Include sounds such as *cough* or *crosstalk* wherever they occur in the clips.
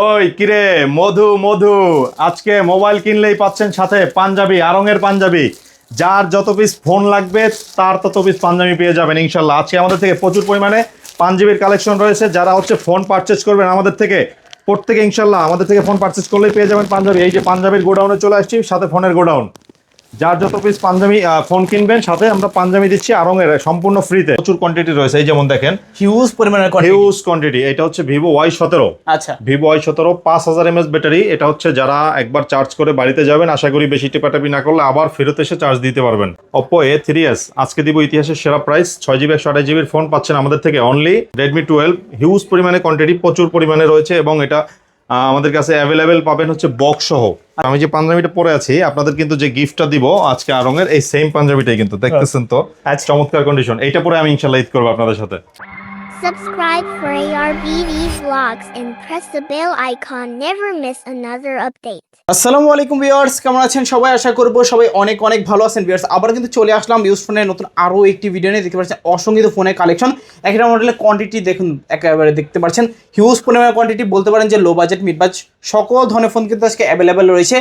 ওই কিরে, মধু মধু, আজকে মোবাইল কিনলেই পাচ্ছেন সাথে পাঞ্জাবি আরঙের পাঞ্জাবি। যার যত পিস ফোন লাগবে, তার তত পিস পাঞ্জাবি পেয়ে যাবেন, ইনশাল্লাহ। আজকে আমাদের থেকে প্রচুর পরিমাণে পাঞ্জাবির কালেকশন রয়েছে। যারা হচ্ছে ফোন পারচেস করবেন আমাদের থেকে, প্রত্যেকে ইনশাল্লাহ আমাদের থেকে ফোন পারচেস করলেই পেয়ে যাবেন পাঞ্জাবি। এই যে পাঞ্জাবির গোডাউনে চলে আসছি, সাথে ফোনের গোডাউন যার যত পিস পাঞ্জাবি ফোন কিনবেন সাথে আমরা পাঞ্জাবি দিচ্ছি আরং এর সম্পূর্ণ ফ্রিতে প্রচুর কোয়ান্টিটি রয়েছে এই যেমন দেখেন। হিউজ পরিমাণের। হিউজ কোয়ান্টিটি এটা হচ্ছে ভিভো ওয়াই সতেরো। আচ্ছা। ভিভো ওয়াই সতেরো পাঁচ হাজার এমএস ব্যাটারি এটা হচ্ছে যারা একবার চার্জ করে বাড়িতে যাবেন আশা করি বেশি টেপাটাপি না করলে আবার ফেরত এসে চার্জ দিতে পারবেন। ওপো এ থ্রি এস আজকে দিব ইতিহাসের সেরা প্রাইস ছয় জিবি একশো আঠাশ জিবির ফোন পাচ্ছেন আমাদের থেকে অনলি রেডমি টুয়েলভ হিউজ পরিমাণে কোয়ান্টিটি প্রচুর পরিমাণে রয়েছে এবং এটা আমাদের কাছে অ্যাভেলেবেল পাবেন হচ্ছে বক্স সহ। আমি যে পাঞ্জাবিটা পরে আছি আপনাদের কিন্তু যে গিফটটা দিব আজকে আরঙের এই সেম পাঞ্জাবিটাই কিন্তু দেখতেছেন তো? আচ্ছা। চমৎকার কন্ডিশন এটা পরে আমি ইনশাল্লাহ ঈদ করব আপনাদের সাথে। Subscribe for ARBV vlogs and press the bell icon. Never miss another update. আসসালামু আলাইকুম ভিউয়ার্স, কেমন আছেন সবাই? আশা করব সবাই অনেক অনেক ভালো আছেন ভিউয়ার্স। আবার কিন্তু চলে আসলাম ইউজ ফোনের নতুন আরও একটি ভিডিও নিয়ে। দেখতে পাচ্ছেন অসংখ্য ফোনের কালেকশন একটা মডেলের কোয়ান্টিটি দেখুন, একেবারে দেখতে পাচ্ছেন। হিউজ পরিমাণের কোয়ান্টিটি বলতে পারেন যে লো বাজেট মিড বাজ সকল ধরনের ফোন কিন্তু আজকে অ্যাভেলেবেল রয়েছে।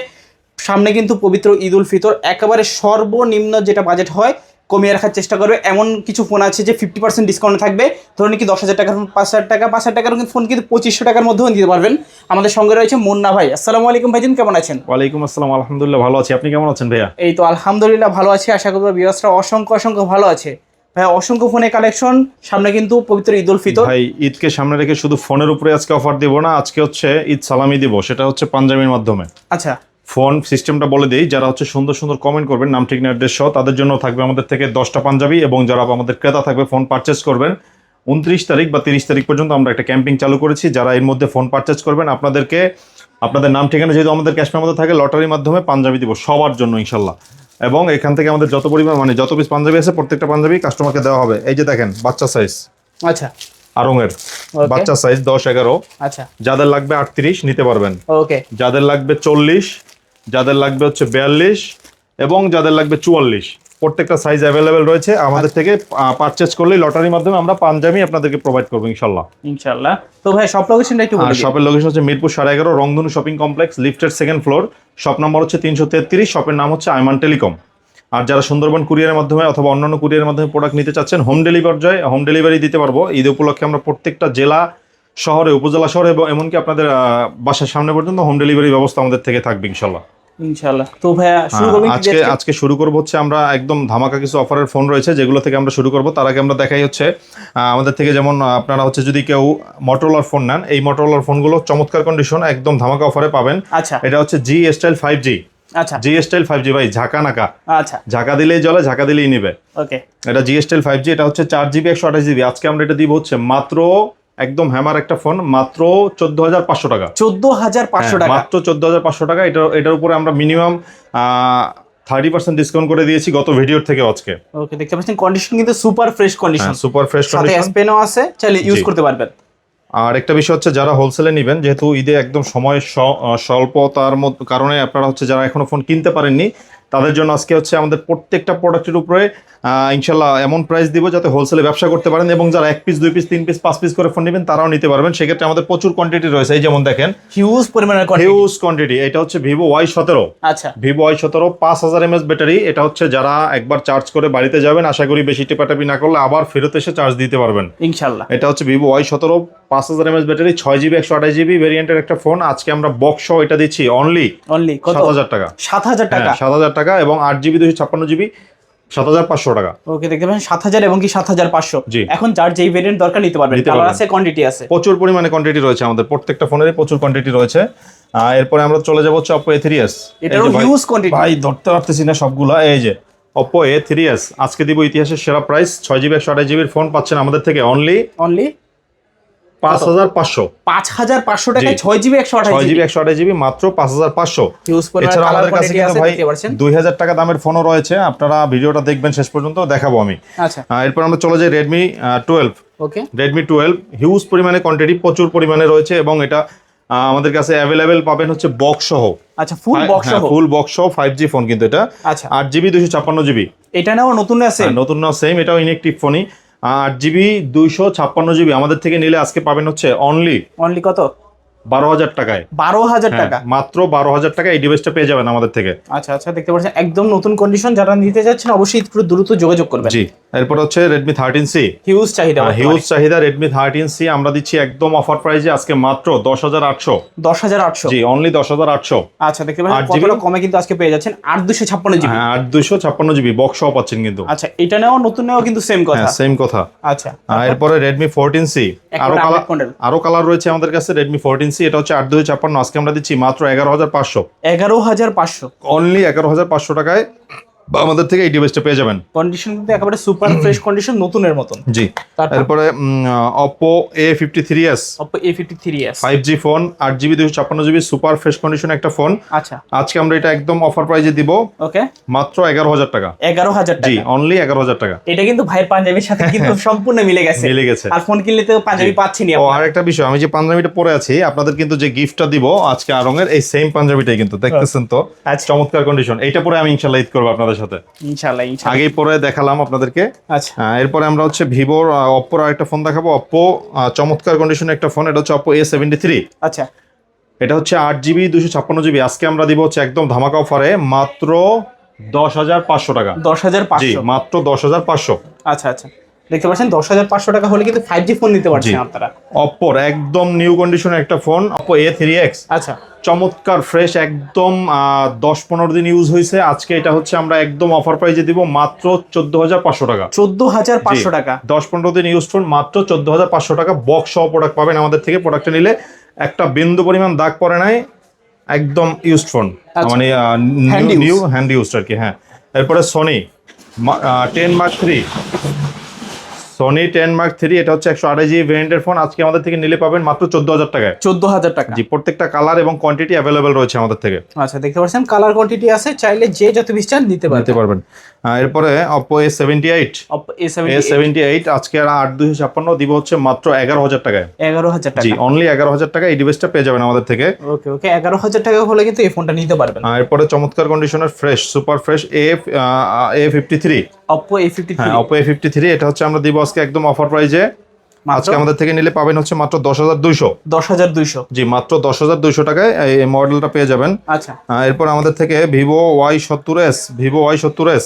সামনে কিন্তু পবিত্র ঈদ উল ফিতর, একেবারে সর্বনিম্ন যেটা বাজেট হয় কমিয়ে রাখার চেষ্টা করবে। এমন কিছু ফোন আছে যে ফিফটি পার্সেন্ট ডিসকাউন্ট থাকবে। ধরুন কি দশ হাজার টাকার ফোন পাঁচ হাজার টাকা পাঁচ হাজার টাকার কিন্তু ফোন কিন্তু পঁচিশশো টাকার মধ্যেও দিতে পারবেন। আমাদের সঙ্গে রয়েছে মুন্না ভাই। আসসালামু আলাইকুম ভাইজান কেমন আছেন? ওয়ালাইকুম আসসালাম আলহামদুলিল্লাহ ভালো আছি। আপনি কেমন আছেন ভাইয়া? এই তো আলহামদুলিল্লাহ ভালো আছি। আশা করব বিয়াসরা অসংখ্য অসংখ্য ভালো আছে। ভাই অসংখ্য ফোনের কালেকশন সামনে কিন্তু পবিত্র ঈদ উল ফিতর। ভাই ঈদকে সামনে রেখে শুধু ফোনের উপরে আজকে অফার দিব না আজকে হচ্ছে ঈদ সালামি দিব। সেটা হচ্ছে পাঞ্জাবির মাধ্যমে। আচ্ছা। ফোন সিস্টেমটা বলে দিই যারা হচ্ছে সুন্দর সুন্দর কমেন্ট করবেন নাম ঠিক অ্যাড্রেস সহ তাদের জন্য থাকবে আমাদের থেকে দশটা পাঞ্জাবি এবং যারা আমাদের ক্রেতা থাকবে ফোন পারচেস করবেন। উনত্রিশ তারিখ বা তিরিশ তারিখ পর্যন্ত আমরা একটা ক্যাম্পিং চালু করেছি। যারা এর মধ্যে ফোন পারচেস করবেন আপনাদেরকে আপনাদের নাম ঠিকানা যেহেতু আমাদের ক্যাশমের মধ্যে থাকে লটারির মাধ্যমে পাঞ্জাবি দিব সবার জন্য ইনশাল্লাহ। এবং এখান থেকে আমাদের যত পরিমাণ মানে যত পিস পাঞ্জাবি আছে প্রত্যেকটা পাঞ্জাবি কাস্টমারকে দেওয়া হবে। এই যে দেখেন বাচ্চা সাইজ আচ্ছা। আরঙের. বাচ্চা সাইজ দশ এগারো। আচ্ছা। যাদের লাগবে আটত্রিশ নিতে পারবেন। ওকে যাদের লাগবে চল্লিশ যাদের লাগবে হচ্ছে বিয়াল্লিশ এবং যাদের লাগবে চুয়াল্লিশ। প্রত্যেকটা সাইজ অ্যাভেলেবেল রয়েছে। আমাদের থেকে পারচেস করলেই লটারির মাধ্যমে আমরা পাঞ্জাবি আপনাদেরকে প্রোভাইড করব ইনশাল্লাহ। ইনশাল্লাহ। তো ভাই সব লোকেশনটা একটু শপের লোকেশন হচ্ছে মিরপুর সাড়ে এগারো রংধনু শপিং কমপ্লেক্স লিফটের সেকেন্ড ফ্লোর শপ নাম্বার হচ্ছে তিনশো তেত্রিশ শপের নাম হচ্ছে আইমান টেলিকম আর যারা সুন্দরবন কুরিয়ারের মাধ্যমে অথবা অন্যান্য কুরিয়ারের মাধ্যমে প্রোডাক্ট নিতে চাচ্ছেন হোম ডেলিভারি যায় হোম ডেলিভারি দিতে পারব। ঈদ উপলক্ষে আমরা প্রত্যেকটা জেলা শহরে উপজেলা শহরে এবং এমনকি আপনাদের আহ, বাসার সামনে পর্যন্ত হোম ডেলিভারি ব্যবস্থা আমাদের থেকে থাকবে ইনশাল্লাহ। ইনশাল্লাহ তো ভাইয়া শুরু হ্যাঁ, আজকে আজকে? আজকে শুরু করব হচ্ছে আমরা একদম ধামাকা কিছু অফারের ফোন রয়েছে যেগুলো থেকে আমরা শুরু করব। তার আগে আমরা দেখাই হচ্ছে আমাদের থেকে যেমন আপনারা হচ্ছে যদি কেউ মটোলার ফোন নেন এই মটোলার ফোনগুলো চমৎকার কন্ডিশন একদম ধামাকা অফারে পাবেন। আচ্ছা। এটা হচ্ছে জি স্টাইল ফাইভ জি আচ্ছা। জি স্টাইল ফাইভ জি ভাই ঝাঁকা নাকা। আচ্ছা। ঝাঁকা দিলেই জলে ঝাঁকা দিলেই নিবে। ওকে এটা জি স্টাইল ফাইভ জি এটা হচ্ছে চার জিবি একশো আঠাশ জিবি আজকে আমরা এটা দিব হচ্ছে মাত্র একদম হ্যামার একটা ফোন মাত্র চোদ্দ হাজার পাঁচশো টাকা। চোদ্দ হাজার পাঁচশো হ্যাঁ, টাকা। মাত্র চোদ্দ হাজার পাঁচশো টাকা। এটা এটার উপরে আমরা মিনিমাম থার্টি পার্সেন্ট ডিসকাউন্ট করে দিয়েছি গত ভিডিওর থেকে আজকে। ওকে দেখতে পাচ্ছেন কন্ডিশন কিন্তু super fresh condition super fresh সাথে কন্ডিশন স্পেনও আছে চাইলে ইউজ করতে পারবেন। আর একটা বিষয় হচ্ছে যারা হোলসেলে নেবেন যেহেতু ঈদে একদম সময় স্বল্পতার কারণে আপনারা হচ্ছে যারা এখনও ফোন কিনতে পারেননি তাদের জন্য আজকে হচ্ছে আমাদের প্রত্যেকটা প্রোডাক্টের উপরে ইনশাল্লাহ এমন প্রাইস দিব যাতে হোলসেলে ব্যবসা করতে পারেন এবং যারা এক পিস দুই পিস তিন পিস পাঁচ পিস করে ফোন নেবেন তারাও নিতে পারবেন। সেক্ষেত্রে আমাদের প্রচুর কোয়ান্টিটি রয়েছে। এই যেমন দেখেন হিউজ পরিমাণের হিউজ কোয়ান্টিটি এটা হচ্ছে ভিভো ওয়াই সতেরো। আচ্ছা। ভিভো ওয়াই সতেরো পাঁচ হাজার এমএস ব্যাটারি এটা হচ্ছে যারা একবার চার্জ করে বাড়িতে যাবেন আশা করি বেশি টেপাটাপি না করলে আবার ফেরত এসে চার্জ দিতে পারবেন। ইনশাল্লাহ এটা হচ্ছে ভিভো ওয়াই সতেরো পাঁচ হাজার এমএস ব্যাটারি ছয় জিবি একশো আঠাশ জিবি ভেরিয়েন্টের একটা ফোন আজকে আমরা বক্স এটা দিচ্ছি অনলি অনলি সাত হাজার টাকা। সাত হাজার টাকা? হ্যাঁ সাত হাজার টাকা। এবং আট জিবি দুশো ছাপ্পান্ন জিবি সাত হাজার পাঁচশো টাকা। ওকে দেখতে পাচ্ছেন সাত হাজার এবং কি সাত হাজার পাঁচশো। জি। এখন যার যেই ভেরিয়েন্ট দরকার নিতে পারবেন কালার আছে কোয়ান্টিটি আছে। প্রচুর পরিমাণে কোয়ান্টিটি রয়েছে আমাদের প্রত্যেকটা ফোনেরই প্রচুর কোয়ান্টিটি রয়েছে। এরপরে আমরা চলে যাব হচ্ছে অপো এ থ্রি এস এটারও quantity। ভাই ধরতে পারতেছি না সবগুলা। এই যে অপো এ থ্রি এস আজকে দিব ইতিহাসের সেরা প্রাইস ছয় জিবি একশো আঠাশ জিবির ফোন পাচ্ছেন আমাদের থেকে অনলি অনলি পাঁচ হাজার পাঁচশো। পাঁচ হাজার পাঁচশো টাকায় ছয় জিবি একশো আঠাশ ছয় জিবি। একশো আঠাশ জিবি মাত্র পাঁচ হাজার পাঁচশো। এছাড়া আমাদের কাছে কিন্তু ভাই দুই হাজার টাকা দামের ফোনও রয়েছে। আপনারা ভিডিওটা দেখবেন শেষ পর্যন্ত দেখাবো আমি। আচ্ছা। এরপর আমরা চলে যাই Redmi twelve okay Redmi twelve huge পরিমাণে কোয়ান্টিটি প্রচুর পরিমাণে রয়েছে এবং এটা আমাদের কাছে অ্যাভেলেবেল পাবেন হচ্ছে বক্স সহ। আচ্ছা ফুল বক্স সহ? ফুল বক্স সহ ফাইভ জি ফোন কিন্তু এটা। আচ্ছা। আট জিবি দুশো ছাপ্পান্ন জিবি। এটা নাও নতুন আছে নতুন না সেম এটাও ইনেকটিভ ফোনই আট জিবি দুইশো ছাপ্পান্ন জিবি। আমাদের থেকে নিলে আজকে পাবেন হচ্ছে অনলি অনলি কত? বারো হাজার টাকায়। বারো হাজার হ্যাঁ, টাকা? মাত্র বারো হাজার টাকা এই ডিভাইসটা পেয়ে যাবেন আমাদের থেকে। আচ্ছা আচ্ছা দেখতে পাচ্ছেন একদম নতুন কন্ডিশন যারা নিতে যাচ্ছেন অবশ্যই একটু দ্রুত যোগাযোগ করবেন। জি এরপর হচ্ছে রেডমি থার্টিন সি হিউজ চাহিদা হিউজ চাহিদা রেডমি থার্টিন সি আমরা দিচ্ছি একদম অফার প্রাইজে আজকে মাত্র দশ হাজার আটশো। দশ হাজার আটশো? জি অনলি দশ হাজার আটশো। আচ্ছা দেখতে পাচ্ছেন? কতটা কমে কিন্তু আজকে পেয়ে যাচ্ছেন আট দুশো ছাপ্পান্ন জিবি। হ্যাঁ আট দুইশো ছাপ্পান্ন জিবি বক্স সহ পাচ্ছেন কিন্তু। আচ্ছা এটা নেওয়া নতুন নেওয়া কিন্তু সেম কথা। হ্যাঁ সেম কথা। আচ্ছা এরপরে রেডমি ফোরটিন সি আরও কালার আরও কালার রয়েছে আমাদের কাছে রেডমি ফোরটিন সি এটা হচ্ছে আট দুই ছাপ্পান্ন। আজকে আমরা দিচ্ছি মাত্র এগারো হাজার পাঁচশো। এগারো হাজার পাঁচশো। অনলি এগারো হাজার পাঁচশো টাকায় আমাদের থেকে এই ডিভাইসটা পেয়ে যাবেন। কন্ডিশন কিন্তু একেবারে সুপার ফ্রেশ কন্ডিশন নতুনের মতন। জি। তারপর? Fifty three S five G phone আট জিবি দুশো ছাপ্পান্ন জিবি সুপার ফ্রেশ কন্ডিশন একটা ফোন আচ্ছা। আজকে আমরা এটা একদম অফার প্রাইজে দিব। ওকে মাত্র এগারো হাজার টাকা। এগারো হাজার জি অনলি এগারো হাজার টাকা। এটা কিন্তু ভাইয়ের পাঞ্জাবির সাথে কিন্তু *laughs* সম্পূর্ণ মিলে গেছে। মিলে গেছে। আর ফোন কিনলে তো পাঞ্জাবি পাচ্ছি না ও আর একটা বিষয় আমি যে পাঞ্জাবিটা পরে আছি আপনাদের কিন্তু যে গিফটটা দিব আজকে আরঙের এই সেম পাঞ্জাবিটাই কিন্তু দেখতেছেন তো? আচ্ছা। চমৎকার কন্ডিশন এটা পরে আমি ইনশাল্লাহ ঈদ করব আপনাদের সাথে? ইনশাআল্লাহ ইনশাআল্লাহ। আগেই পরে দেখালাম আপনাদেরকে। আচ্ছা। এরপরে আমরা হচ্ছে ভিভোর অপ্পোর আরেকটা ফোন দেখাবো। অপ্পো চমৎকার কন্ডিশনের একটা ফোন এটা হচ্ছে অপ্পো এ সেভেন্টি থ্রি আচ্ছা। এটা হচ্ছে আট জিবি দুশো ছাপ্পান্ন জিবি আজকে আমরা দিব হচ্ছে একদম ধামাকা অফারে মাত্র দশ হাজার পাঁচশো টাকা। দশ হাজার মাত্র দশ হাজার পাঁচশো। আচ্ছা আচ্ছা। দেখতে পাচ্ছেন দশ হাজার পাঁচশো টাকা হলে কিন্তু ফাইভ জি ফোন নিতে পারছেন। আপনারা। অপ্পোর একদম নিউ কন্ডিশনের একটা phone Oppo A three X আচ্ছা। চমৎকার ফ্রেশ একদম দশ পনেরো দিন ইউজ হয়েছে। আজকে এটা হচ্ছে আমরা একদম অফার প্রাইজে দিব মাত্র চোদ্দ হাজার পাঁচশো টাকা। চোদ্দ হাজার পাঁচশো টাকা। দশ পনেরো দিন ইউজ ফোন মাত্র চোদ্দ হাজার পাঁচশো টাকা। বক্স সহ প্রোডাক্ট পাবেন আমাদের থেকে। প্রোডাক্টটা নিলে একটা বিন্দু পরিমাণ দাগ পড়ে নাই একদম ইউজড ফোন আচ্ছা। মানে নিউ হ্যান্ড ইউজড আর কি হ্যাঁ। এরপরে Sony ten mark three Sony ten mark three এটা হচ্ছে একশো আড়াই জিবি ভেরিয়েন্টের ফোন আজকে আমাদের থেকে নিলে পাবেন মাত্র চোদ্দ হাজার টাকায়। চোদ্দ হাজার টাকা। জি প্রত্যেকটা কালার এবং কোয়ান্টিটি অ্যাভেলেবেল রয়েছে আমাদের থেকে। আচ্ছা দেখতে পাচ্ছেন? কালার কোয়ান্টিটি আছে চাইলে যে যত বিশ চান নিতে পারতে পারবেন। এরপরে Oppo A seventy eight A seventy eight আজকে আর আট দুইশো ছাপ্পান্ন দিব হচ্ছে মাত্র এগারো হাজার টাকায়। এগারো হাজার জি টাকা। অনলি এগারো হাজার টাকা এই ডিভাইসটা পেয়ে যাবেন আমাদের থেকে। ওকে ওকে এগারো হাজার টাকা হলে কিন্তু এই ফোনটা নিতে পারবেন। আহ, এরপরে চমৎকার কন্ডিশনের fresh super fresh A A fifty three Oppo A fifty হ্যাঁ অপো এ ফিফটি থ্রি এটা হচ্ছে আমরা দিব আজকে একদম অফার প্রাইজে আজকে আমাদের থেকে নিলে পাবেন হচ্ছে মাত্র দশ হাজার দুইশো। দশ হাজার দুইশো। জি মাত্র দশ হাজার দুইশো টাকায় এই মডেলটা পেয়ে যাবেন। আচ্ছা। এরপর আমাদের থেকে ভিভো ওয়াই সত্তর এস ভিভো ওয়াই সত্তর এস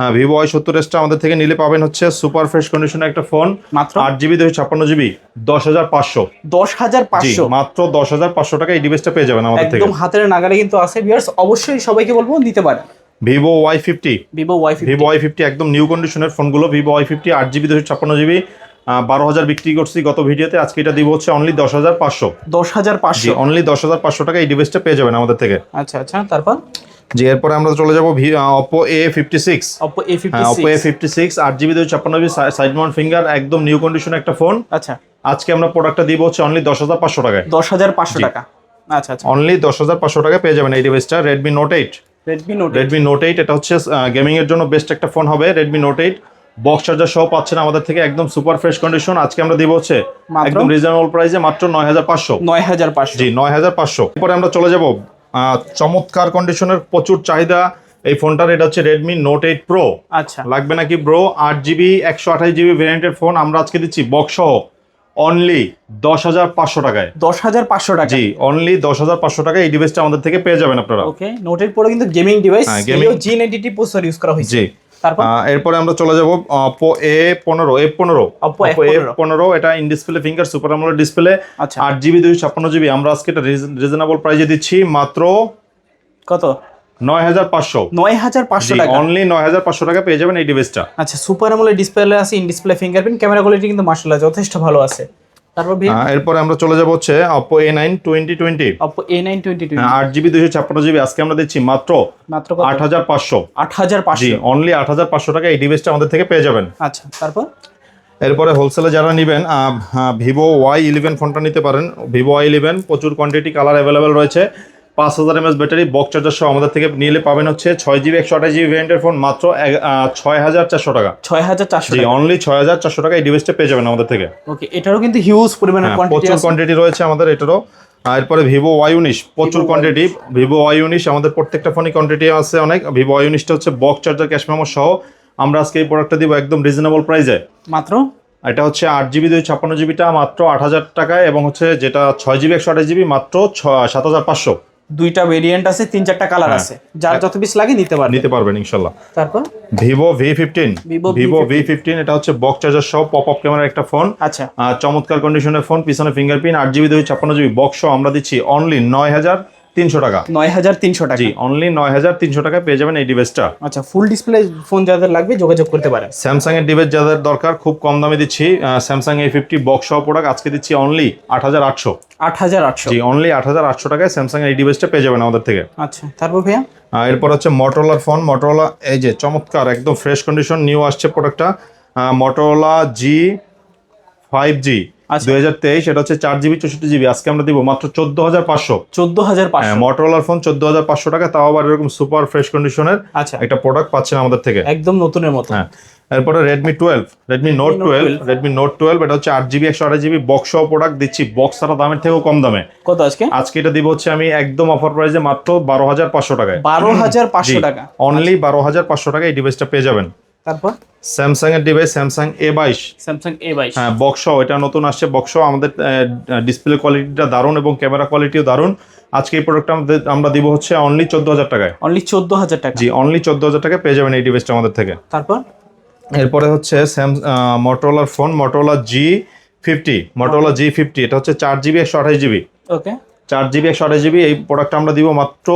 হ্যাঁ ভিভো ওয়াই সত্তর এসটা আমাদের থেকে নিলে পাবেন হচ্ছে সুপার ফ্রেশ কন্ডিশনের একটা ফোন মাত্র? আট জিবি দুশো ছাপ্পান্ন জিবি দশ হাজার পাঁচশো। দশ হাজার পাঁচশো? মাত্র দশ হাজার পাঁচশো টাকা এই ডিভাইসটা পেয়ে যাবেন আমাদের থেকে। একদম হাতের নাগালে কিন্তু আছে ভিউয়ার্স অবশ্যই সবাইকে বলব নিতে পারেন। Vivo Y fifty Vivo Y Vivo Y fifty একদম নিউ কন্ডিশনের ফোনগুলো ভিভো ওয়াই ফিফটি আট জিবি দুশো ছাপ্পান্ন জিবি বারো হাজার বিক্রি করছি গত ভিডিওতে। আজকে এটা দিব হচ্ছে অনলি দশ হাজার পাঁচশো। দশ হাজার পাঁচশো। অনলি দশ হাজার পাঁচশো টাকা এই ডিভাইসটা পেয়ে যাবেন আমাদের থেকে। আচ্ছা আচ্ছা তারপর? জি এরপরে আমরা চলে যাব Oppo A fifty six Oppo A fifty Oppo A fifty six আট জিবি দুশো ছাপ্পান্ন জিবি সাইড মাউন্ট ফিঙ্গার একদম নিউ কন্ডিশনের একটা ফোন আচ্ছা। আজকে আমরা প্রোডাক্টটা দিব হচ্ছে অনলি দশ হাজার পাঁচশো টাকায়। দশ হাজার পাঁচশো। টাকা। আচ্ছা আচ্ছা। অনলি দশ হাজার পাঁচশো টাকায় পেয়ে যাবেন এই ডিভাইসটা Redmi Note eight Redmi Note Redmi Note eight এটা হচ্ছে গেমিং এর জন্য বেস্ট একটা ফোন হবে Redmi Note eight box charger সহ পাচ্ছেন আমাদের থেকে একদম সুপার ফ্রেশ কন্ডিশন আজকে আমরা দিব হচ্ছে একদম রিজনেবল প্রাইসে মাত্র নয় হাজার পাঁচশো। নয় হাজার পাঁচশো। জি নয় হাজার পাঁচশো। এরপরে আমরা চলে যাব চমৎকার কন্ডিশনের প্রচুর চাহিদা। এই ফোনটার এটা হচ্ছে রেডমি নোট এইট প্রো আচ্ছা। লাগবে নাকি ব্রো আট জিবি একশো আঠাশ জিবি ভ্যারিয়েন্টের ফোন আমরা আজকে দিচ্ছি বক্স সহ অনলি দশ হাজার পাঁচশো টাকায়। দশ হাজার পাঁচশো টাকা জি অনলি দশ হাজার পাঁচশো টাকায় এই ডিভাইসটা আমাদের থেকে পেয়ে যাবেন আপনারা। ওকে নোট এইট প্রো কিন্তু গেমিং ডিভাইস হ্যাঁ, gaming- G ninety processor use করা হয়েছে। জি। তারপর? এরপরে আমরা চলে যাব অপো এ পনেরো এ পনেরো। Oppo এ F15 পনেরো। এটা in display finger super AMOLED display আচ্ছা। আট জিবি দুইশো ছাপ্পান্ন জিবি আমরা আজকে এটা রিজনেবল প্রাইজে দিচ্ছি মাত্র কত? নয় হাজার পাঁচশো। নয় হাজার পাঁচশো টাকা। অনলি নয় হাজার পাঁচশো টাকা পেয়ে যাবেন এই ডিভাইসটা আচ্ছা সুপার আমলের ডিসপ্লে আছে in display fingerprint camera quality কিন্তু মার্শাল্লাহ যথেষ্ট ভালো আছে। তারপর আহ, এরপরে আমরা চলে যাব হচ্ছে নাইন টোয়েন্টি টোয়েন্টি আট জিবি দুইশো ছাপ্পান্ন জিবি আজকে আমরা দিচ্ছি মাত্র মাত্র আট হাজার পাঁচশো। আট হাজার জি পাঁচশো অনলি আট হাজার পাঁচশো টাকা এই ডিভাইসটা আমাদের থেকে পেয়ে যাবেন। আচ্ছা তারপর? এরপরে হোলসেলে যারা নেবেন ভিভো ওয়াই ইলেভেন ফোনটা নিতে পারেন। ভিভো ওয়াই ইলেভেন প্রচুর কোয়ান্টিটি কালার অ্যাভেলেবেল রয়েছে। পাঁচ হাজার এমএস ব্যাটারি বক্স চার্জার সহ আমাদের থেকে নিলে পাবেন হচ্ছে ছয় জিবি একশো আঠাশ জিবি ভ্যারিয়েন্টের ফোন মাত্র ছয় হাজার চারশো টাকা। ছয় হাজার চারশো জি অনলি ছয় হাজার চারশো টাকা এই ডিভাইসটা পেয়ে যাবেন আমাদের থেকে। ওকে এটারও কিন্তু হিউজ পরিমাণের হ্যাঁ, প্রচুর কোয়ান্টিটি রয়েছে আমাদের এটারও। এরপরে ভিভো ওয়াই উনিশ প্রচুর কোয়ান্টিটি ভিভো ওয়াই উনিশ। আমাদের প্রত্যেকটা ফোনই কোয়ান্টিটি আছে অনেক। ভিভো ওয়াই উনিশটা হচ্ছে বক্স চার্জার ক্যাশ মেমো সহ। আমরা আজকে এই প্রোডাক্টটা দিব একদম রিজনেবল প্রাইসে মাত্র? এটা হচ্ছে আট জিবি দুই ছাপ্পান্ন জিবিটা মাত্র আট হাজার টাকায় এবং হচ্ছে যেটা ছয় জিবি একশো আঠাশ জিবি মাত্র ছ সাত হাজার পাঁচশো। দুইটা ভেরিয়েন্ট আছে তিন চারটা কালার হ্যাঁ। আছে। যার যত পিস লাগে নিতে পারবেন নিতে পারবেন ইনশাল্লাহ। তারপর? Vivo V fifteen Vivo Vivo V fifteen এটা হচ্ছে বক্স চার্জার সহ পপ আপ ক্যামেরার একটা ফোন আচ্ছা। চমৎকার কন্ডিশনের ফোন পিছনে ফিঙ্গারপ্রিন্ট আট জিবি দুই ছাপ্পান্ন জিবি বক্স আমরা দিচ্ছি অনলি নয় হাজার তিনশো টাকা। নয় হাজার তিনশো টাকা। জি অনলি নয় হাজার তিনশো টাকায় পেয়ে যাবেন এই ডিভাইসটা। আচ্ছা ফুল ডিসপ্লে ফোন যাদের লাগবে যোগাযোগ করতে পারেন। স্যামসাং এর ডিভাইস যাদের দরকার খুব কম দামে দিচ্ছি স্যামসাং এ ফিফটি বক্স সহ প্রোডাক্ট আজকে দিচ্ছি অনলি আট হাজার আটশো। আট হাজার আটশো। জি অনলি আট হাজার আটশো টাকায় স্যামসাং এই ডিভাইসটা পেয়ে যাবেন আমাদের থেকে। আচ্ছা তারপর ভাইয়া? এরপর হচ্ছে মটোরোলার ফোন মটোরোলা এই যে চমৎকার একদম ফ্রেশ কন্ডিশন নিউ আসছে প্রোডাক্টটা মটোরোলা জি ফাইভ জি। দুই হাজার তেইশ এটা হচ্ছে চার জিবি চৌষট্টি জিবি। আজকে আমরা দিব মাত্র চোদ্দ হাজার পাঁচশো। চোদ্দ হাজার পাঁচশো। মটোরোলার ফোন চোদ্দ হাজার পাঁচশো টাকা তাও আবার এরকম সুপার ফ্রেশ কন্ডিশনের আচ্ছা। একটা প্রোডাক্ট পাচ্ছেন আমাদের থেকে। একদম নতুনের মতো। হ্যাঁ এরপরে Redmi twelve Redmi Note twelve Redmi Note twelve এটা হচ্ছে আট জিবি একশো আঠাশ জিবি বক্স প্রোডাক্ট দিচ্ছি। বক্স ছাড়া দামের থেকেও কম দামে। কত আজকে? আজকে এটা দিব হচ্ছে আমি একদম অফার প্রাইসে মাত্র বারো হাজার পাঁচশো টাকায়। বারো হাজার পাঁচশো টাকা। অনলি বারো হাজার পাঁচশো টাকা এই ডিভাইসটা পেয়ে যাবেন। তারপর? স্যামসাং এর ডিভাইস স্যামসাং এ বাইশ। স্যামসাং এ বাইশ। হ্যাঁ বক্স এটা নতুন আসছে বক্স আমাদের ডিসপ্লে কোয়ালিটিটা দারুণ এবং ক্যামেরা কোয়ালিটিও দারুণ। আজকে এই প্রোডাক্টটা আমাদের আমরা দিব হচ্ছে অনলি চোদ্দ হাজার টাকায়। অনলি চোদ্দ হাজার টাকা। জি অনলি চোদ্দ হাজার টাকায় পেয়ে যাবেন এই ডিভাইসটা আমাদের থেকে। তারপর? এরপরে হচ্ছে Sam মোটোলার phone Motorola G fifty Motorola G fifty এটা হচ্ছে চার জিবি একশো আঠাশ জিবি ওকে চার জিবি একশো আঠাশ জিবি এই প্রোডাক্টটা আমরা দিব মাত্র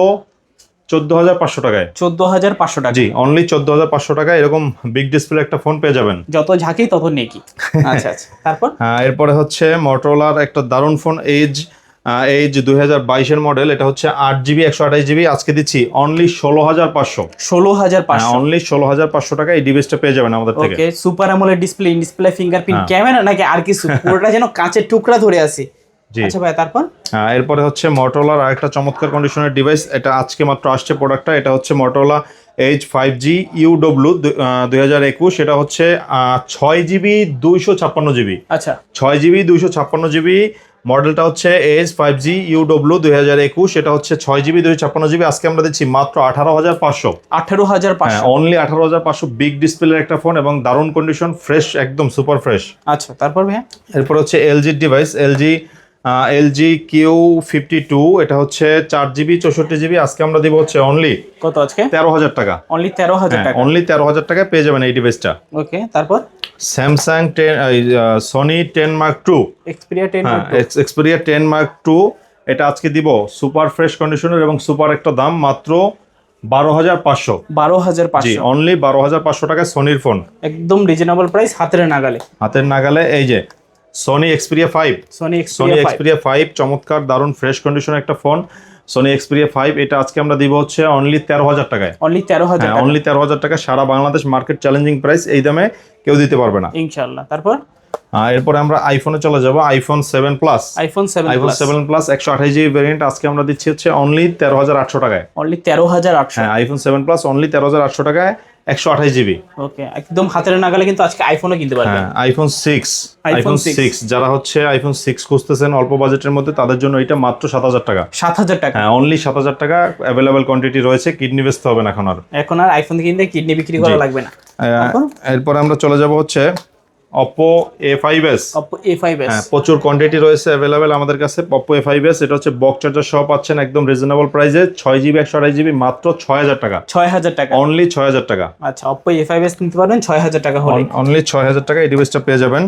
চোদ্দ হাজার পাঁচশো টাকায়। চোদ্দ হাজার পাঁচশো টাকা। জি অনলি চোদ্দ হাজার পাঁচশো টাকায় এরকম বিগ ডিসপ্লে একটা ফোন পেয়ে যাবেন। যত ঝাঁকি তত নেকি। *laughs* আচ্ছা আচ্ছা। তারপর? হ্যাঁ এরপরে হচ্ছে মোটোলার একটা দারুণ ফোন এইজ এইজ দুই হাজার বাইশের মডেল এটা হচ্ছে আট জিবি একশো আঠাশ জিবি আজকে দিচ্ছি অনলি ষোলো হাজার পাঁচশো। ষোলো হাজার পাঁচশো। অনলি ষোলো হাজার পাঁচশো টাকা এই ডিভাইসটা পেয়ে যাবেন আমাদের থেকে। Super AMOLED display display fingerprint হ্যাঁ। ক্যামেরা নাকি আর কিছু? *laughs* পুরোটা যেন কাঁচের টুকরা ধরে আছে। আচ্ছা ভাই তারপর? হ্যাঁ, এরপরে হচ্ছে মোটোলার আরেকটা চমৎকার কন্ডিশনের ডিভাইস এটা আজকে মাত্র আসছে প্রোডাক্টটা এটা হচ্ছে মোটোলা এইচ ফাইভ জি ইউডব্লু দুই হাজার একুশ এটা হচ্ছে ছয় জিবি দুইশো ছাপ্পান্ন জিবি। আচ্ছা। ছয় জিবি দুইশো ছাপ্পান্ন জিবি মডেলটা হচ্ছে এইচ ফাইভ জি ইউডব্লু দুই হাজার একুশ এটা হচ্ছে ছয় জিবি দুইশো ছাপ্পান্ন জিবি আজকে আমরা দিচ্ছি মাত্র আঠারো হাজার পাঁচশো। আঠারো হাজার হ্যাঁ পাঁচশো অনলি আঠারো হাজার পাঁচশো বিগ ডিসপ্লের একটা ফোন এবং দারুণ কন্ডিশন ফ্রেশ একদম সুপার ফ্রেশ আচ্ছা তারপর ভাইয়া? এরপর হচ্ছে এলজির device LG LG Q fifty two এটা হচ্ছে চার জিবি চৌষট্টি জিবি আজকে আমরা দিব হচ্ছে অনলি কত আজকে? তেরো হাজার টাকা। অনলি তেরো হাজার টাকা। অনলি তেরো হাজার টাকায় পেয়ে যাবেন এই ডিভাইসটা ওকে তারপর? Samsung ten Sony ten mark two Xperia ten হ্যাঁ এক্সপেরিয়া টেন মার্ক টু এটা আজকে দিব সুপার ফ্রেশ কন্ডিশনের এবং সুপার একটা দাম মাত্র বারো হাজার পাঁচশো। বারো হাজার জি পাঁচশো অনলি বারো হাজার পাঁচশো টাকায় সনির ফোন একদম রিজনেবল প্রাইস হাতের নাগালে। হাতের নাগালে এই যে Sony Xperia five Sony Sony Xperia five চমৎকার দারুণ ফ্রেশ কন্ডিশনের একটা ফোন সোনি এক্সপিরিয়া ফাইভ এটা আজকে আমরা দিব হচ্ছে অনলি তেরো হাজার টাকায়। অনলি তেরো হাজার হ্যাঁ টাকা। অনলি তেরো হাজার টাকা সারা বাংলাদেশ মার্কেট চ্যালেঞ্জিং প্রাইস এই দামে কেউ দিতে পারবে না। ইনশাল্লাহ তারপর? এরপরে আমরা আইফোনে চলে যাব iPhone seven plus iPhone seven iPhone seven plus একশো আঠাশ জিবি ভেরিয়েন্ট আজকে আমরা দিচ্ছি হচ্ছে অনলি তেরো হাজার আটশো টাকায়। অনলি তেরো হাজার আটশো। হ্যাঁ আইফোন সেভেন প্লাস অনলি তেরো হাজার আটশো টাকায়। একশো আঠাশ জিবি ওকে একদম হাতের নাগালে কিন্তু আজকে আইফোনও কিনতে পারবেন। হ্যাঁ আইফোন সিক্স আইফোন 6 সিক্স যারা হচ্ছে আইফোন সিক্স খুঁজতেছেন অল্প বাজেটের মধ্যে তাদের জন্য এটা মাত্র সাত হাজার টাকা। সাত হাজার টাকা। হ্যাঁ অনলি সাত হাজার টাকা অ্যাভেলেবেল কোয়ান্টিটি রয়েছে কিডনি বেচতে হবে না এখন আর। এখন আর আইফোন কিনতে কিডনি বিক্রি করা লাগবে না। এরপরে আমরা চলে যাব হচ্ছে Oppo A five S Oppo A five S হ্যাঁ প্রচুর কোয়ান্টিটি রয়েছে অ্যাভেলেবেল আমাদের কাছে অপো এ ফাইভ এস এটা হচ্ছে বক্স চার্জার সহ পাচ্ছেন একদম রিজনেবল প্রাইসে ছয় জিবি একশো আড়াই জিবি মাত্র ছয় হাজার টাকা। ছয় হাজার টাকা। অনলি ছয় হাজার টাকা। আচ্ছা অপো এ ফাইভ এস নিতে পারবেন ছয় হাজার টাকা হলে। অনলি ছয় হাজার টাকা এই ডিভাইসটা পেয়ে যাবেন।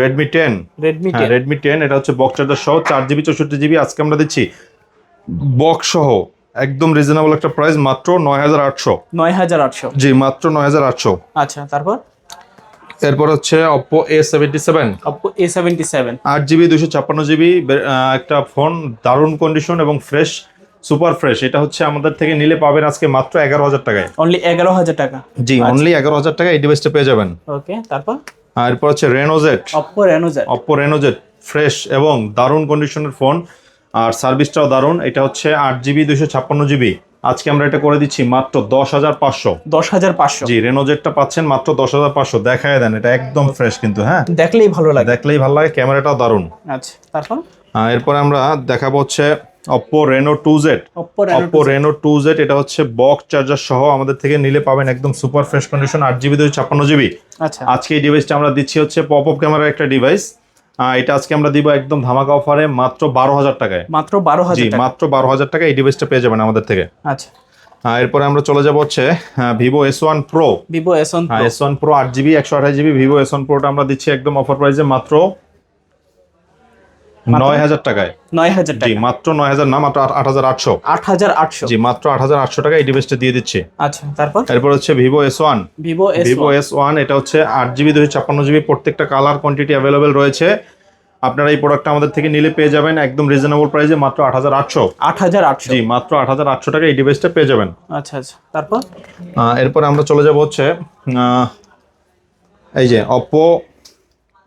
রেডমি টেন রেডমি হ্যাঁ রেডমি টেন এটা হচ্ছে বক্স চার্জার সহ চার জিবি চৌষট্টি জিবি আজকে আমরা দিচ্ছি। বক্স সহ একদম রিজনেবল একটা প্রাইস মাত্র নয় হাজার আটশো। নয় হাজার আটশো। জি মাত্র নয় হাজার আটশো। আচ্ছা তারপর? এরপর হচ্ছে Oppo A seventy seven Oppo A seventy seven আট জিবি দুশো ছাপ্পান্ন জিবি একটা ফোন দারুণ কন্ডিশন এবং ফ্রেশ সুপার ফ্রেশ এটা হচ্ছে আমাদের থেকে নিলে পাবেন আজকে মাত্র এগারো হাজার টাকায়। অনলি এগারো হাজার টাকা। জি অনলি এগারো হাজার টাকা এই ডিভাইসটা পেয়ে যাবেন। ওকে তারপর? আর এরপর হচ্ছে Reno Z Oppo Reno Z Oppo Reno Z fresh এবং দারুণ কন্ডিশনের ফোন আর সার্ভিসটাও দারুণ। এটা হচ্ছে আট জিবি দুশো ছাপ্পান্ন জিবি। আজকে আমরা এটা করে দিচ্ছি মাত্র দশ হাজার পাঁচশো। দশ হাজার পাঁচশো। জি রেনোজেটটা পাচ্ছেন মাত্র দশ হাজার পাঁচশো। দেখায় দেন এটা একদম ফ্রেশ কিন্তু হ্যাঁ? দেখলেই ভালো লাগে। দেখলেই ভালো লাগে ক্যামেরাটাও দারুণ। আচ্ছা তারপর? এরপরে আমরা দেখাবো হচ্ছে Oppo Reno two Z Oppo Reno two Z এটা হচ্ছে বক্স চার্জার সহ আমাদের থেকে নিলে পাবেন একদম সুপার ফ্রেশ কন্ডিশন আট জিবি দুই ছাপ্পান্ন জিবি আচ্ছা। আজকে এই ডিভাইসটা আমরা দিচ্ছি হচ্ছে পপ আপ ক্যামেরার একটা ডিভাইস এটা আজকে আমরা দিব একদম ধামাকা অফারে মাত্র বারো হাজার টাকায়। মাত্র বারো হাজার মাত্র বারো হাজার টাকা এই ডিভাইসটা পেয়ে যাবেন আমাদের থেকে। আচ্ছা। এরপরে আমরা চলে যাব হচ্ছে Vivo S one Pro Vivo S one S one Pro আট জিবি একশো আঠাশ জিবি ভিভো এস ওয়ান প্রোটা আমরা দিচ্ছি একদম অফার প্রাইসে মাত্র নয় হাজার টাকায়? নয় হাজার টাকা। মাত্র নয় হাজার না মাত্র আট হাজার আটশো। আট হাজার আটশো। জি মাত্র আট হাজার আটশো টাকা এই ডিভাইসটা দিয়ে দিচ্ছি। আচ্ছা তারপর? এরপর হচ্ছে Vivo S one. Vivo Vivo S one এটা হচ্ছে আট জিবি দুশো ছাপ্পান্ন জিবি প্রত্যেকটা কালার কোয়ান্টিটি অ্যাভেলেবেল রয়েছে। আপনারা এই প্রোডাক্টটা আমাদের থেকে নিলে পেয়ে যাবেন একদম রিজনেবল প্রাইসে মাত্র আট হাজার আটশো। আট হাজার আটশো। জি মাত্র আট হাজার আটশো টাকা এই ডিভাইসটা পেয়ে যাবেন। আচ্ছা আচ্ছা তারপর? এরপরে আমরা চলে যাব হচ্ছে এই যে অপো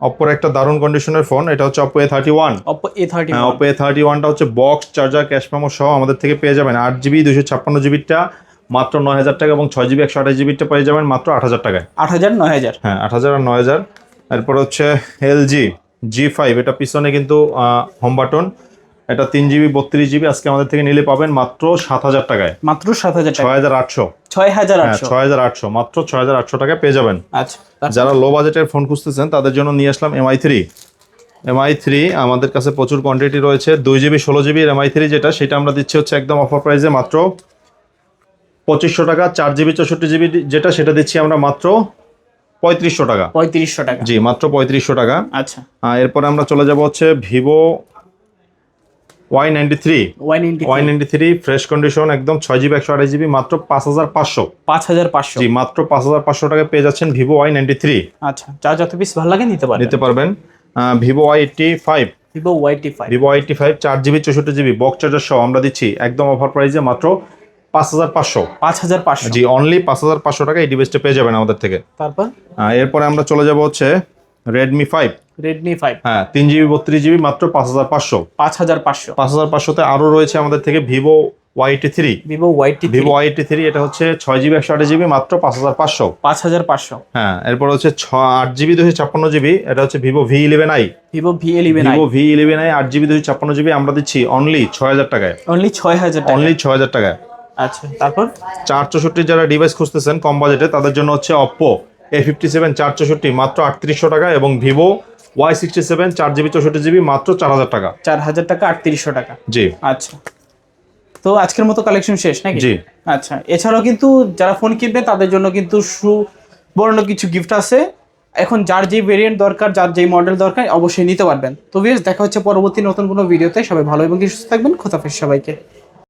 অপোর একটা দারুণ কন্ডিশনের ফোন এটা হচ্ছে Oppo A thirty one Oppo A thirty Oppo A thirty ওয়ানটা হচ্ছে বক্স চার্জার ক্যাশ মেমো সহ আমাদের থেকে পেয়ে যাবেন। আট জিবি দুশো ছাপ্পান্ন জিবিটা মাত্র নয় হাজার টাকা এবং ছয় জিবি একশো আঠাশ জিবিটা পেয়ে যাবেন মাত্র আট হাজার টাকায়। আট হাজার নয় হাজার। হ্যাঁ আট হাজার আর নয় হাজার। এরপর হচ্ছে এলজি জি ফাইভ এটা পিছনে কিন্তু হোম বাটন এটা তিন জিবি বত্রিশ জিবি আজকে আমাদের থেকে নিলে পাবেন মাত্র সাত হাজার টাকায়। মাত্র সাত হাজার ছয় হাজার আটশো। ছয় হাজার হ্যাঁ ছয় হাজার আটশো মাত্র ছয় হাজার আটশো টাকায় পেয়ে যাবেন। আচ্ছা? যারা লো বাজেটের ফোন খুঁজতেছেন তাদের জন্য নিয়ে আসলাম এমআই থ্রি এমআই থ্রি আমাদের কাছে প্রচুর কোয়ান্টিটি রয়েছে দুই জিবি ষোলো জিবি এমআই থ্রি যেটা সেটা আমরা দিচ্ছি হচ্ছে একদম অফার প্রাইসে মাত্র পঁচিশশো টাকা চার জিবি চৌষট্টি জিবি যেটা সেটা দিচ্ছি আমরা মাত্র পঁয়ত্রিশশো টাকা। পঁয়ত্রিশশো টাকা। জি মাত্র পঁয়ত্রিশশো টাকা। আচ্ছা। এরপরে আমরা চলে যাব হচ্ছে Vivo Y ninety three Y ninety three fresh condition একদম ছয় জিবি একশো আঠাশ জিবি মাত্র পাঁচ হাজার পাঁচশো। পাঁচ হাজার পাঁচশো। জি মাত্র পাঁচ হাজার পাঁচশো টাকা পেয়ে যাচ্ছেন ভিভো ওয়াই নাইনটি থ্রি আচ্ছা যা যত পিস ভালো লাগে নিতে পারবেন। নিতে পারবেন। Vivo Y eighty five Vivo Y T five Vivo Y eighty five চার জিবি চৌষট্টি জিবি বক্স চার্জার সহ আমরা দিচ্ছি একদম অফার প্রাইসে মাত্র পাঁচ হাজার পাঁচশো। পাঁচ হাজার পাঁচশো। জি অনলি পাঁচ হাজার পাঁচশো টাকা এই ডিভাইসটা পেয়ে যাবেন আমাদের থেকে। তারপর? এরপরে আমরা চলে যাব হচ্ছে রেডমি ফাইভ রেডমি ফাইভ হ্যাঁ তিন জিবি বত্রিশ জিবি মাত্র পাঁচ হাজার পাঁচশো। পাঁচ হাজার পাঁচশো। পাঁচ হাজার পাঁচশোতে আরও রয়েছে আমাদের থেকে Vivo Y eighty three Vivo ওয়াইটি ভিভো ওয়াই এইটি থ্রি এটা হচ্ছে ছয় জিবি একশো আঠাশ জিবি মাত্র পাঁচ হাজার পাঁচশো। পাঁচ হাজার পাঁচশো। হ্যাঁ এরপর হচ্ছে ছ আট জিবি দুশো ছাপ্পান্ন জিবি এটা হচ্ছে Vivo V eleven I Vivo V eleven Vivo V eleven I আট জিবি দুশো ছাপ্পান্ন জিবি আমরা দিচ্ছি অনলি ছয় হাজার টাকায়। অনলি ছয় হাজার অনলি ছয় হাজার টাকায়। আচ্ছা তারপর? চার চৌষট্টি যারা ডিভাইস খুঁজতেছেন কম বাজেটে তাদের জন্য হচ্ছে অপ্পো এ ফিফটি সেভেন চার চৌষট্টি মাত্র আটত্রিশশো টাকা এবং ভিভো ওয়াই সিক্সটি সেভেন চার জিবি চৌষট্টি জিবি মাত্র চার হাজার টাকা। চার হাজার টাকা আটত্রিশশো টাকা। জি। আচ্ছা। তো আজকের মতো কালেকশন শেষ নাকি? জি। আচ্ছা এছাড়াও কিন্তু যারা ফোন কিনবে তাদের জন্য কিন্তু সুবর্ণ কিছু গিফট আছে। এখন যার যেই ভেরিয়েন্ট দরকার যার যেই মডেল দরকার অবশ্যই নিতে পারবেন। তো বেশ দেখা হচ্ছে পরবর্তী নতুন কোনো ভিডিওতে সবাই ভালো এবং সুস্থ থাকবেন। খোদাফেজ সবাইকে।